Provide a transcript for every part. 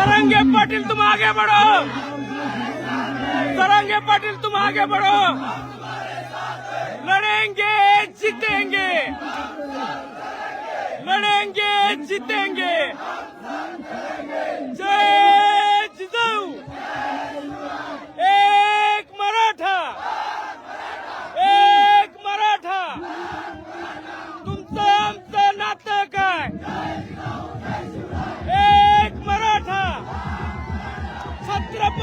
सरंगे पाटिल तुम आगे बढ़ो। सरंगे पाटिल तुम आगे बढ़ो। लड़ेंगे जीतेंगे। लड़ेंगे जीतेंगे जय जिजाऊ एक मराठा एक मराठा तुमचं आमचं नातं काय एक मराठा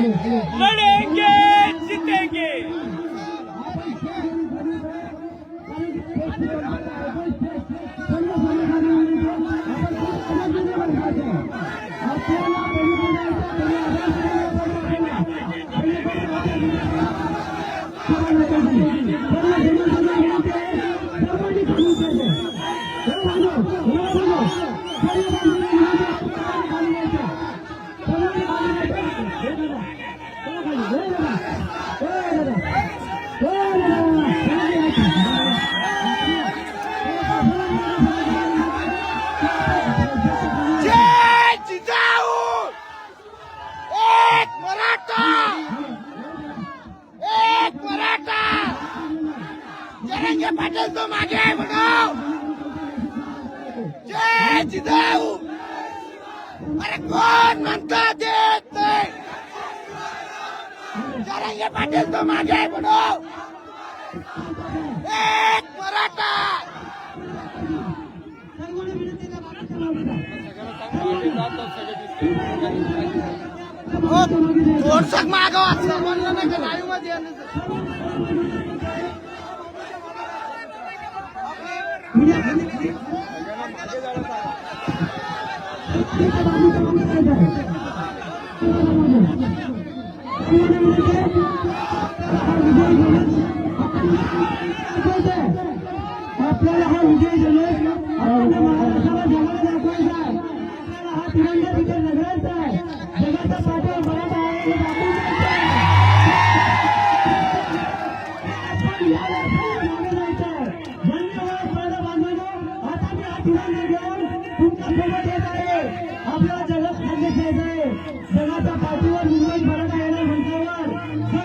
लड़ेंगे जीतेंगे जय जिजाऊ एक मराठा एक मराठा जरंगे पाटील तुम आगे बढ़ो जय जिजाऊ. अरे कोण म्हणता देत नाही जरंगे पाटील तुम आगे बढ़ो एक मराठा. थोडसक मागं वाचलं म्हणलं नाही का लाईव्हमध्ये Thank you. आपल्याला हा विजय जल्लोष आपल्या महाराष्ट्राला जगाला दाखवायचा आहे आपल्याला हा तिरंगा तिथे आहे जगाचा पाठवा मराठा आहे आहे जगाच्या पाठीवर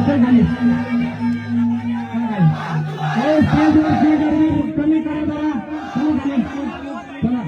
पैशाखाली गर्दी कमी करा जरा चला